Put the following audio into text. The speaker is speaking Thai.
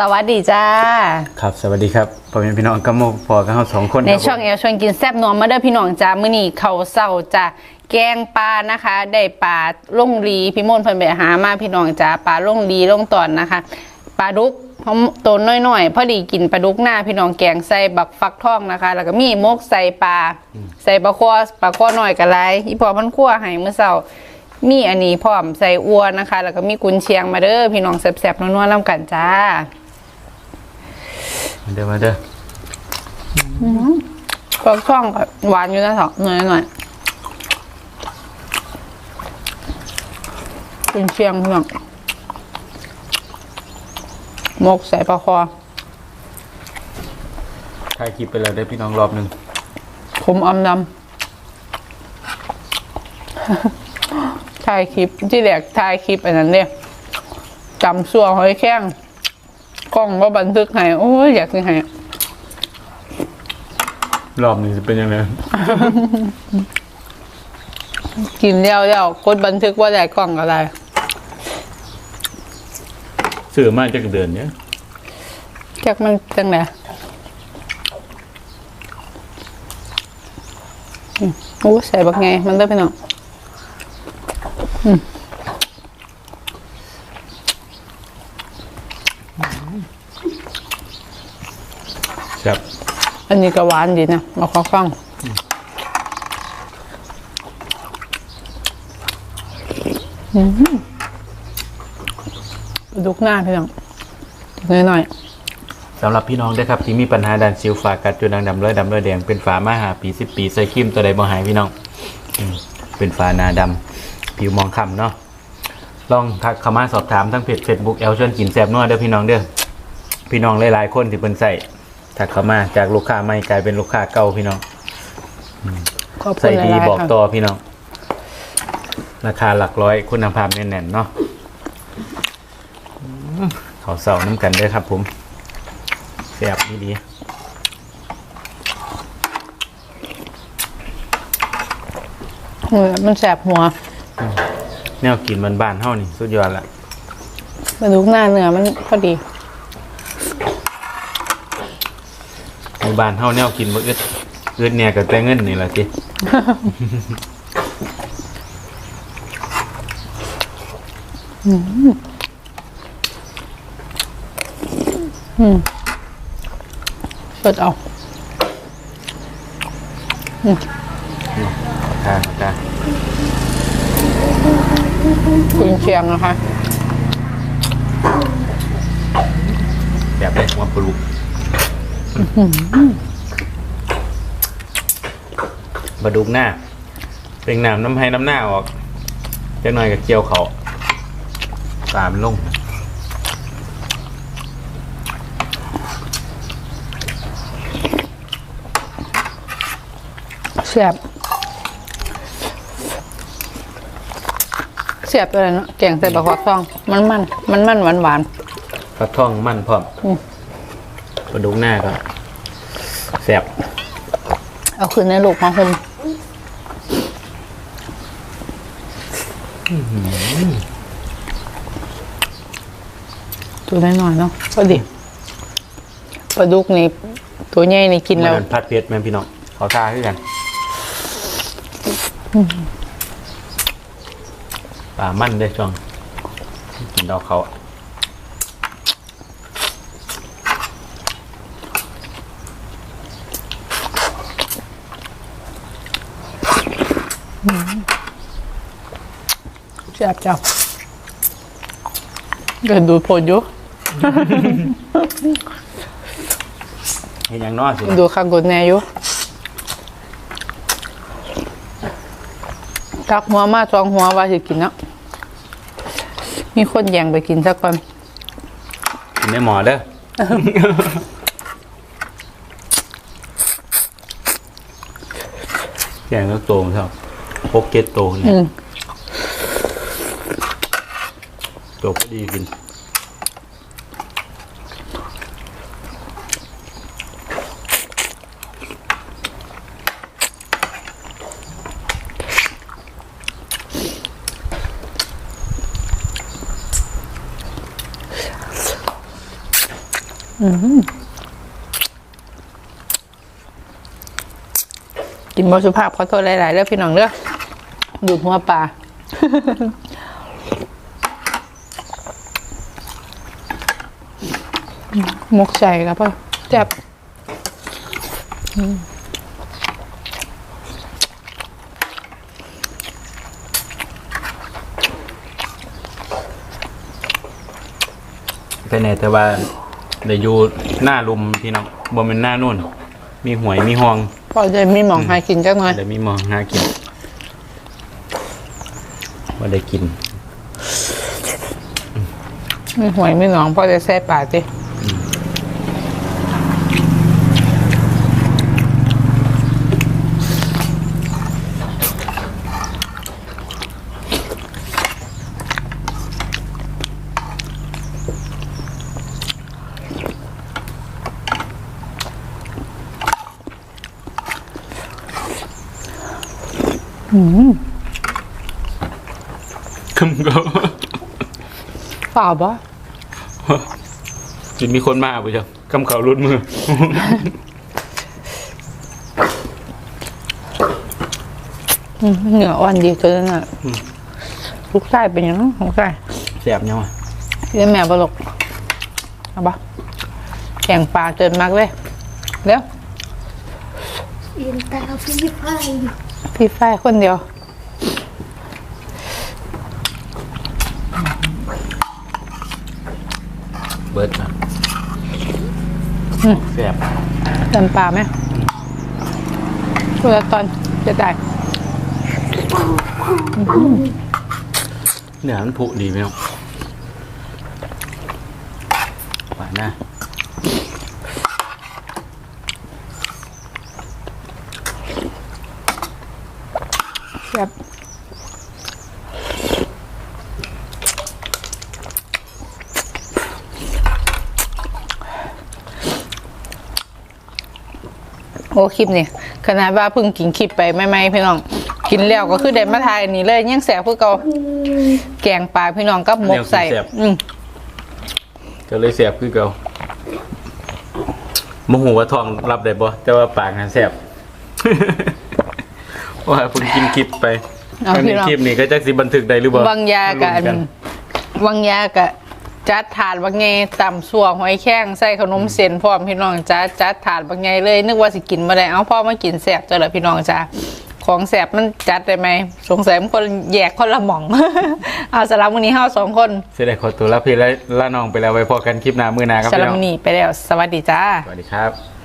สวัสดีจ้า ครับ สวัสดีครับผมเป็นพี่น้องกำมกพอกันเราสองคนในครับช่องผมเอลชวนกินแซ่บนัวมาเด้อพี่น้องจ้ามื้อนี้เขาวเศร้าจ้าแกงปลานะคะ ได้ปลาล่งลีพี่มนต์เพิ่นไปหามาพี่น้องจ้าปลาล่งลีล่งตอนนะคะปลาดุกหอมตัวน้อยๆพอดีกินปลาดุกหน้าพี่น้องแกงใส่บักฟักทองนะคะ แล้วก็มีมกใส่ปลาใส่ปลาคอปลาคอน้อยกับไรอีพอมันคั่วให้มื้อเช้ามีอันนี้พร้อมใส่อัวนะคะ แล้วก็มีกุนเชียงมาเด้อพี่น้องแซ่บๆนัวๆนํกันจ้า มาเด้อมาเด้อปลาช่องก็หวานอยู่นะสองหน่อยหน่อยเป็นเชียงเพื่อนมกใส่ปลาคอถ่ายคลิปไปแล้วเด้อพี่น้องรอบหนึ่งผมอำดำ ถ่ายคลิปที่แรกถ่ายคลิปอันนั้นเนี่ยจำซัวหอยแข้ง กล้องก็บันทึกให้โอ้ยอยากสิให้รอบหนึ่งจะเป็นยังไงกินเดียวเดียวกดบันทึกว่าได้กล้องอะไรสื่อมาจากเดือนเนี้ยจักมันจังไหนอืมโอ้ใส่บักไงมันได้ไปหน่อย ครับอันนี้ก็หวานดีนะมาข้อฟังอืมปลาดุกหน้าพี่น้องน้อยหน่อยสำหรับพี่น้องเด้อครับที่มีปัญหาดันซิลฝากัดจนดังดำร้อยดำร้อยแดงเป็นฝามาหาปีสิบปีใส่ครีมตัวใดบ่หายพี่น้องอืมเป็นฝาหนาดำผิวมองคล้ำเนาะ ลองทักเข้ามาสอบถามทั้งเพจเฟซบุ๊กแอลชวนกินแซบนัวเด้อพี่น้องเด้อพี่น้องหลายๆคนที่เพิ่นใส่ทักเข้ามาจากลูกค้าใหม่กลายเป็นลูกค้าเก่าพี่น้องๆขอบคุใส่ณหดีลายๆบอกค่ะต่อพี่น้อง ราคาหลักร้อยคุณภาพแน่นๆเนาะอืมขอเสาน้ำกันเด้วยครับผมแซ่บนี่ดีเออมันแสบหัว แนวกินมันบ้านๆเท่านี่สุดยอดละปลาดุกหน้าเนื้อมันพอดีมีบ้านเท่าแนวกินบ่อึดอึดเนี่ยกับแต่เงินนี่แหละทีสดเอาขอทานขอทาน กุนเชียงนะคะแบบได้หัวปลูกบะดุกหน้าเป็นน้ำน้ำให้น้ำหน้าออกจะหน่อยกับเจียวเขาตามนลงแสบ สียบอะไรเนาะแกงใส่บะฮอกซอง มันมันมันมันหวานหวานกระท่องมั่นพร้อมอืมกระดูกหน้าก็แสบๆเอาคืนในลูกมาห่มตัวน้อยๆเนาะก็ดีปลาดุกนี่ตัวใหญ่นี่กินมัแล้วนพัดเพชรแม่พี่น้องขอทาขึ้นกัน ป่ามั่นได้อช่วงกินดอกเขาแซ่บจังเกิดดูดผลอยู่เห็นอย่างน้อยสิดูข้างกดแน่อยู่ตักหัวมาจองหัวว่าสิกินเนาะ มีคนแย่งไปกินสักคนกินได้หมอเด้อแกงก็โตมครับพกเก็ตโตเนี่อืยมโตพอดีกิน กินบสุภาพขอโทษหลายๆเรื่องพี่น้องเด้องดูดหัวปลามกใส่ครับพ่อแจ็บแต่ไหนแต่ว่า ได้อยู่หน้าลุมพี่น้องบ่เป็นหน้านู่น มีหวยมีหองพ่อจะมีหมองหากินจักหน่อยได้มีหมองหากินว่าได้กิน มีหวยมีหนองพ่อจะแซ่ปลาจิ คำก็เปล่าปะจิมีคนมาปุจ้ะคำเขารุดมืออืมเหนืออ่อนดีตัวนั้นอะลูกไส้เป็นยังไงลูกไส้แสบยังวะเลี้ยงแมวบลกเอาปะแข่งปลาเกินมากเลยเดี๋ยวเรียนตาพี่ไฟ พี่ไฟคนเดียว เบิร์ดนะแสบเติมปลาไหมตัวละตอนจะได้เนื้อมันผุดีไหมน้องหวานนะ แบบโอ้คลิปนี่ขนาดว่าเพิ่งกินคลิปไปไม่ไม่ๆพี่น้องกินแล้วก็คือเด็ดมาทายอันนี้เลยยังแสบเพื่อเกาแกงปลาพี่น้องกับหมกใส่อืมก็เลยแสบคือเก่าโมโหว่าทองรับได้บ่แต่ว่าปากงานแสบ ว่าเพิ่งกินคลิปไปเอาอันพี่นี้น้อง คลิปนี้ก็จักสิบันทึกได้หรือบ่วังยากับลุ้นวังยากับจัดถาดบางไงต่ำสัวหอยแข้งใส่ขนมเส้นพร้อมพี่น้องจ้าจัดถาดบางไงเลย นึกว่าสิกินมาได้เอาพ่อมากินแสบจ้ะเหรอพี่น้องจ้าของแสบมันจัดได้ไหมสงสัยมันคนแยกคนละหม่อง เอาสำหรับวันนี้เฮาสองคนเสียดายขอตัวลาพี่และลาน้องไปแล้วไว้พอกันคลิปหน้ามื้อหน้าครับสำหพี่รับน้องวันนี้ไปแล้ว สวัสดีจ้า สวัสดีครับ